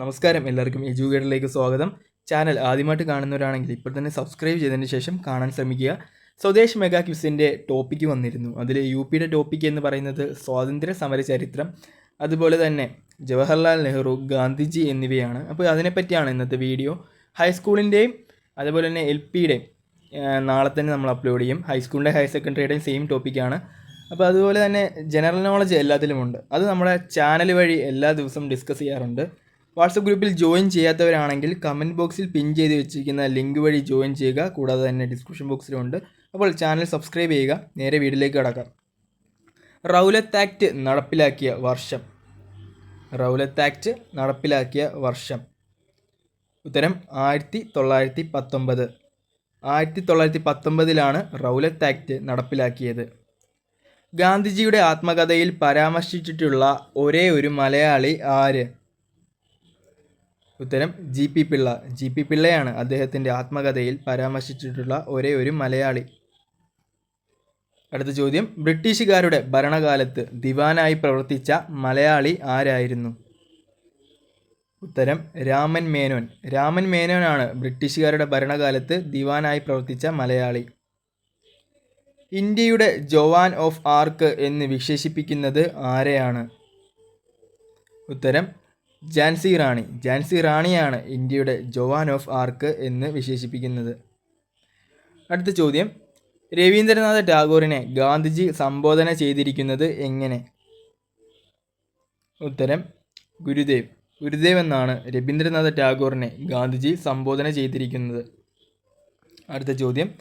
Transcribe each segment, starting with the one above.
നമസ്കാരം. എല്ലാവർക്കും എജുക്കേറ്ററിലേക്ക് സ്വാഗതം. ചാനൽ ആദ്യമായിട്ട് കാണുന്നവരാണെങ്കിൽ ഇപ്പോൾ തന്നെ സബ്സ്ക്രൈബ് ചെയ്തതിന് ശേഷം കാണാൻ ശ്രമിക്കുക. സ്വദേശ് മെഗാ ക്വിസിന്റെ ടോപ്പിക്ക് വന്നിരുന്നു. അതിൽ യു പിയുടെ ടോപ്പിക്ക് എന്ന് പറയുന്നത് സ്വാതന്ത്ര്യ സമര ചരിത്രം അതുപോലെ തന്നെ ജവഹർലാൽ നെഹ്റു ഗാന്ധിജി എന്നിവയാണ്. അപ്പോൾ അതിനെപ്പറ്റിയാണ് ഇന്നത്തെ വീഡിയോ. ഹൈസ്കൂളിന്റെയും അതുപോലെ തന്നെ എൽ പിയുടെയും നാളെ തന്നെ നമ്മൾ അപ്ലോഡ് ചെയ്യും. ഹൈസ്കൂളിന്റെ ഹയർ സെക്കൻഡറിയുടെയും സെയിം ടോപ്പിക്കാണ്. അപ്പോൾ അതുപോലെ തന്നെ ജനറൽ നോളജ് എല്ലാത്തിലുമുണ്ട്. അത് നമ്മുടെ ചാനൽ വഴി എല്ലാ ദിവസവും ഡിസ്കസ് ചെയ്യാറുണ്ട്. വാട്സപ്പ് ഗ്രൂപ്പിൽ ജോയിൻ ചെയ്യാത്തവരാണെങ്കിൽ കമന്റ് ബോക്സിൽ പിൻ ചെയ്ത് വെച്ചിരിക്കുന്ന ലിങ്ക് വഴി ജോയിൻ ചെയ്യുക. കൂടാതെ തന്നെ ഡിസ്ക്രിപ്ഷൻ ബോക്സിലുണ്ട് അപ്പോൾ ചാനൽ സബ്സ്ക്രൈബ് ചെയ്യുക. നേരെ വീഡിയോയിലേക്ക് കടക്കാം. റൗലത്ത് ആക്ട് നടപ്പിലാക്കിയ വർഷം. റൗലത്ത് ആക്ട് നടപ്പിലാക്കിയ വർഷം. ഉത്തരം ആയിരത്തി തൊള്ളായിരത്തി പത്തൊമ്പത് ആയിരത്തി തൊള്ളായിരത്തി പത്തൊമ്പതിലാണ് റൗലത്ത് ആക്ട് നടപ്പിലാക്കിയത്. ഗാന്ധിജിയുടെ ആത്മകഥയിൽ പരാമർശിച്ചിട്ടുള്ള ഒരേ ഒരു മലയാളി ആര്? ഉത്തരം G P Pillai. G P പിള്ളയാണ് അദ്ദേഹത്തിന്റെ ആത്മകഥയിൽ പരാമർശിച്ചിട്ടുള്ള ഒരേ ഒരു മലയാളി. അടുത്ത ചോദ്യം. ബ്രിട്ടീഷുകാരുടെ ഭരണകാലത്ത് ദിവാനായി പ്രവർത്തിച്ച മലയാളി ആരായിരുന്നു? ഉത്തരം രാമൻ മേനോൻ. രാമൻ മേനോനാണ് ബ്രിട്ടീഷുകാരുടെ ഭരണകാലത്ത് ദിവാനായി പ്രവർത്തിച്ച മലയാളി. ഇന്ത്യയുടെ ജോവാൻ ഓഫ് ആർക്ക് എന്ന് വിശേഷിപ്പിക്കുന്നത് ആരെയാണ്? ഉത്തരം ജാൻസി റാണി. ജാൻസി റാണിയാണ് ഇന്ത്യയുടെ ജവാൻ ഓഫ് ആർക്ക് എന്ന് വിശേഷിപ്പിക്കുന്നത്. അടുത്ത ചോദ്യം. രവീന്ദ്രനാഥ് ടാഗോറിനെ ഗാന്ധിജി സംബോധന ചെയ്തിരിക്കുന്നത് എങ്ങനെ? ഉത്തരം ഗുരുദേവ്. ഗുരുദേവ് എന്നാണ് രവീന്ദ്രനാഥ് ടാഗോറിനെ ഗാന്ധിജി സംബോധന ചെയ്തിരിക്കുന്നത്. അടുത്ത ചോദ്യം.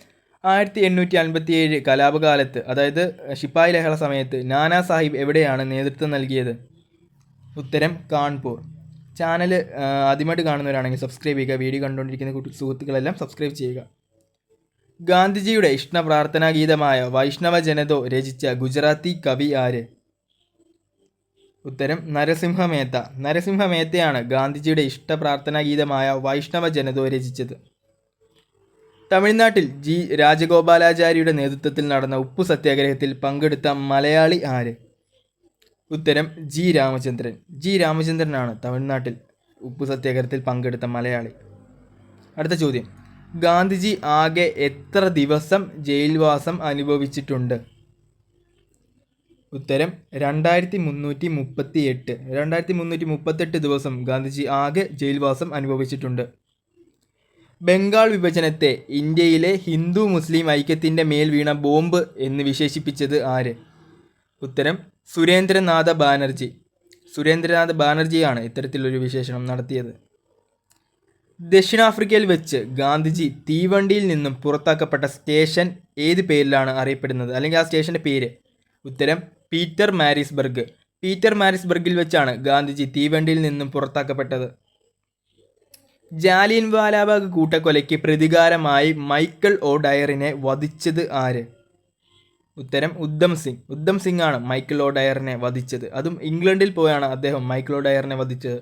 ആയിരത്തി എണ്ണൂറ്റി അൻപത്തി ഏഴ് കലാപകാലത്ത് അതായത് ശിപ്പായി ലഹള സമയത്ത് നാനാ സാഹിബ് എവിടെയാണ് നേതൃത്വം നൽകിയത്? ഉത്തരം കാൺപൂർ. ചാനൽ ആദ്യമായിട്ട് കാണുന്നവരാണെങ്കിൽ സബ്സ്ക്രൈബ് ചെയ്യുക. വീഡിയോ കണ്ടുകൊണ്ടിരിക്കുന്ന കുട്ടി സുഹൃത്തുക്കളെല്ലാം സബ്സ്ക്രൈബ് ചെയ്യുക. ഗാന്ധിജിയുടെ ഇഷ്ട പ്രാർത്ഥനാ ഗീതമായ വൈഷ്ണവ ജനതോ രചിച്ച ഗുജറാത്തി കവി ആര്? ഉത്തരം നരസിംഹ മേത്ത. നരസിംഹ മേത്തയാണ് ഗാന്ധിജിയുടെ ഇഷ്ട പ്രാർത്ഥനാ ഗീതമായ വൈഷ്ണവ ജനതോ രചിച്ചത്. തമിഴ്നാട്ടിൽ ജി രാജഗോപാലാചാരിയുടെ നേതൃത്വത്തിൽ നടന്ന ഉപ്പു സത്യാഗ്രഹത്തിൽ പങ്കെടുത്ത മലയാളി ആര്? ഉത്തരം ജി രാമചന്ദ്രൻ. ജി രാമചന്ദ്രനാണ് തമിഴ്നാട്ടിൽ ഉപ്പു സത്യാഗ്രഹത്തിൽ പങ്കെടുത്ത മലയാളി. അടുത്ത ചോദ്യം. ഗാന്ധിജി ആകെ എത്ര ദിവസം ജയിൽവാസം അനുഭവിച്ചിട്ടുണ്ട്? ഉത്തരം രണ്ടായിരത്തി മുന്നൂറ്റി മുപ്പത്തി എട്ട് രണ്ടായിരത്തി മുന്നൂറ്റി മുപ്പത്തെട്ട് ദിവസം ഗാന്ധിജി ആകെ ജയിൽവാസം അനുഭവിച്ചിട്ടുണ്ട്. ബംഗാൾ വിഭജനത്തെ ഇന്ത്യയിലെ ഹിന്ദു മുസ്ലിം ഐക്യത്തിന്റെ മേൽ വീണ ബോംബ് എന്ന് വിശേഷിപ്പിച്ചത് ആര്? ഉത്തരം സുരേന്ദ്രനാഥ ബാനർജി. സുരേന്ദ്രനാഥ ബാനർജിയാണ് ഇത്തരത്തിലൊരു വിശേഷണം നടത്തിയത്. ദക്ഷിണാഫ്രിക്കയിൽ വെച്ച് ഗാന്ധിജി തീവണ്ടിയിൽ നിന്നും പുറത്താക്കപ്പെട്ട സ്റ്റേഷൻ ഏത് പേരിലാണ് അറിയപ്പെടുന്നത്? അല്ലെങ്കിൽ ആ സ്റ്റേഷന്റെ പേര്? ഉത്തരം പീറ്റർ മാരിസ്ബർഗ്. പീറ്റർ മാരിസ്ബർഗിൽ വെച്ചാണ് ഗാന്ധിജി തീവണ്ടിയിൽ നിന്നും പുറത്താക്കപ്പെട്ടത്. ജാലിയൻ വാലാബാഗ് കൂട്ടക്കൊലയ്ക്ക് പ്രതികാരമായി മൈക്കിൾ ഒ ഡയറിനെ വധിച്ചത് ആര്? ഉത്തരം ഉദ്ധം സിംഗ്. ഉദ്ധം സിംഗ് ആണ് മൈക്കിൾ ഓഡയറിനെ വധിച്ചത്. അതും ഇംഗ്ലണ്ടിൽ പോയാണ് അദ്ദേഹം മൈക്കിൾ ഓഡയറിനെ ഡയറിനെ വധിച്ചത്.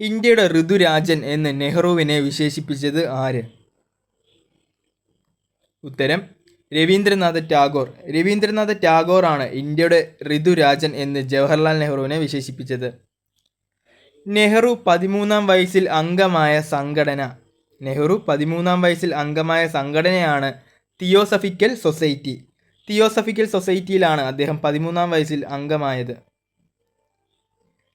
ഇന്ത്യയുടെ ഋതുരാജൻ എന്ന് നെഹ്റുവിനെ വിശേഷിപ്പിച്ചത് ആര്? ഉത്തരം രവീന്ദ്രനാഥ ടാഗോർ. രവീന്ദ്രനാഥ ടാഗോർ ആണ് ഇന്ത്യയുടെ ഋതുരാജൻ എന്ന് ജവഹർലാൽ നെഹ്റുവിനെ വിശേഷിപ്പിച്ചത്. നെഹ്റു പതിമൂന്നാം വയസ്സിൽ അംഗമായ സംഘടന. നെഹ്റു പതിമൂന്നാം വയസ്സിൽ അംഗമായ സംഘടനയാണ് തിയോസഫിക്കൽ സൊസൈറ്റി. തിയോസഫിക്കൽ സൊസൈറ്റിയിലാണ് അദ്ദേഹം പതിമൂന്നാം വയസ്സിൽ അംഗമായത്.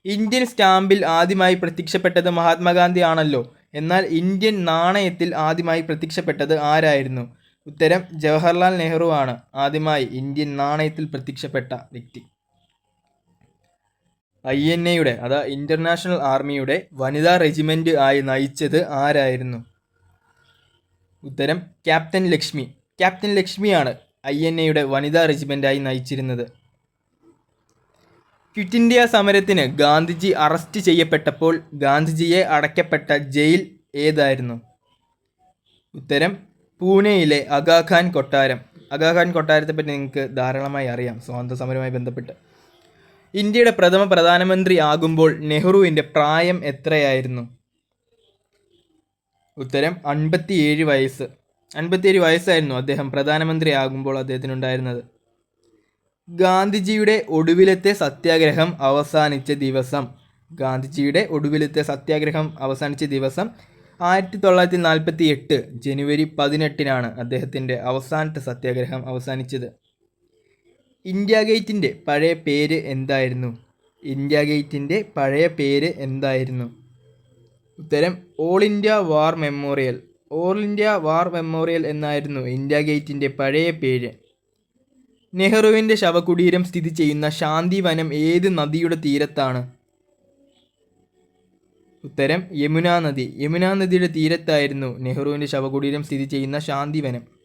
ഇന്ത്യൻ സ്റ്റാമ്പിൽ ആദ്യമായി പ്രത്യക്ഷപ്പെട്ടത് മഹാത്മാഗാന്ധി ആണല്ലോ. എന്നാൽ ഇന്ത്യൻ നാണയത്തിൽ ആദ്യമായി പ്രത്യക്ഷപ്പെട്ടത് ആരായിരുന്നു? ഉത്തരം ജവഹർലാൽ നെഹ്റു ആണ്. ആദ്യമായി ഇന്ത്യൻ നാണയത്തിൽ പ്രത്യക്ഷപ്പെട്ട വ്യക്തി. ഐ എൻ എയുടെ അതാ ഇന്റർനാഷണൽ ആർമിയുടെ വനിതാ റെജിമെന്റ് ആയി നയിച്ചത് ആരായിരുന്നു? ഉത്തരം ക്യാപ്റ്റൻ ലക്ഷ്മി. ക്യാപ്റ്റൻ ലക്ഷ്മിയാണ് ഐ എൻ എയുടെ വനിതാ റെജിമെന്റായി നയിച്ചിരുന്നത്. ക്വിറ്റ് ഇന്ത്യ സമരത്തിന് ഗാന്ധിജി അറസ്റ്റ് ചെയ്യപ്പെട്ടപ്പോൾ ഗാന്ധിജിയെ അടയ്ക്കപ്പെട്ട ജയിൽ ഏതായിരുന്നു? ഉത്തരം പൂനെയിലെ അഗാഖാൻ കൊട്ടാരം. അഗാഖാൻ കൊട്ടാരത്തെ പറ്റി നിങ്ങൾക്ക് ധാരാളമായി അറിയാം സ്വാതന്ത്ര്യ സമരവുമായി ബന്ധപ്പെട്ട്. ഇന്ത്യയുടെ പ്രഥമ പ്രധാനമന്ത്രി ആകുമ്പോൾ നെഹ്റുവിന്റെ പ്രായം എത്രയായിരുന്നു? ഉത്തരം അൻപത്തിയേഴ് വയസ്സ്. അൻപത്തിയേഴ് വയസ്സായിരുന്നു അദ്ദേഹം പ്രധാനമന്ത്രിയാകുമ്പോൾ അദ്ദേഹത്തിനുണ്ടായിരുന്നത്. ഗാന്ധിജിയുടെ ഒടുവിലത്തെ സത്യാഗ്രഹം അവസാനിച്ച ദിവസം ഗാന്ധിജിയുടെ ഒടുവിലത്തെ സത്യാഗ്രഹം അവസാനിച്ച ദിവസം ആയിരത്തി തൊള്ളായിരത്തി നാൽപ്പത്തി എട്ട് ജനുവരി പതിനെട്ടിനാണ് അദ്ദേഹത്തിന്റെ അവസാനത്തെ സത്യാഗ്രഹം അവസാനിച്ചത്. ഇന്ത്യ ഗേറ്റിന്റെ പഴയ പേര് എന്തായിരുന്നു? ഇന്ത്യ ഗേറ്റിന്റെ പഴയ പേര് എന്തായിരുന്നു? ഉത്തരം all India war memorial. All India war memorial എന്നായിരുന്നു ഇന്ത്യ ഗേറ്റിന്റെ പഴയ പേര്. നെഹ്റുവിന്റെ ശവകുടീരം സ്ഥിതി ചെയ്യുന്ന ശാന്തിവനം ഏത് നദിയുടെ തീരത്താണ്? ഉത്തരം യമുനാ നദി. യമുനാ നദിയുടെ തീരത്തായിരുന്നു നെഹ്റുവിന്റെ ശവകുടീരം സ്ഥിതി ചെയ്യുന്ന ശാന്തിവനം.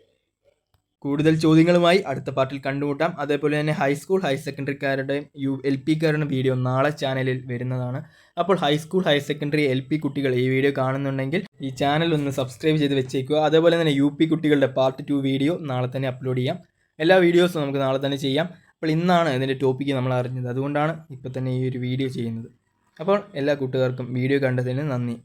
കൂടുതൽ ചോദ്യങ്ങളുമായി അടുത്ത പാർട്ടിൽ കണ്ടുമുട്ടാം. അതേപോലെ തന്നെ ഹൈസ്കൂൾ ഹയർ സെക്കൻഡറിക്കാരുടെയും യു എൽ പിക്കാരുടെ വീഡിയോ നാളെ ചാനലിൽ വരുന്നതാണ്. അപ്പോൾ high school higher secondary L P കുട്ടികൾ ഈ വീഡിയോ കാണുന്നുണ്ടെങ്കിൽ ഈ ചാനൽ ഒന്ന് സബ്സ്ക്രൈബ് ചെയ്ത് വെച്ചേക്കുക. അതേപോലെ തന്നെ യു പി കുട്ടികളുടെ പാർട്ട് ടു വീഡിയോ നാളെ തന്നെ അപ്ലോഡ് ചെയ്യാം. എല്ലാ വീഡിയോസും നമുക്ക് നാളെ തന്നെ ചെയ്യാം. അപ്പോൾ ഇന്നാണ് ഇതിന്റെ ടോപ്പിക്ക് നമ്മൾ അറിഞ്ഞത്. അതുകൊണ്ടാണ് ഇപ്പോൾ തന്നെ ഈ ഒരു വീഡിയോ ചെയ്യുന്നത്. അപ്പോൾ എല്ലാ കൂട്ടുകാർക്കും വീഡിയോ കണ്ടതിന് നന്ദി.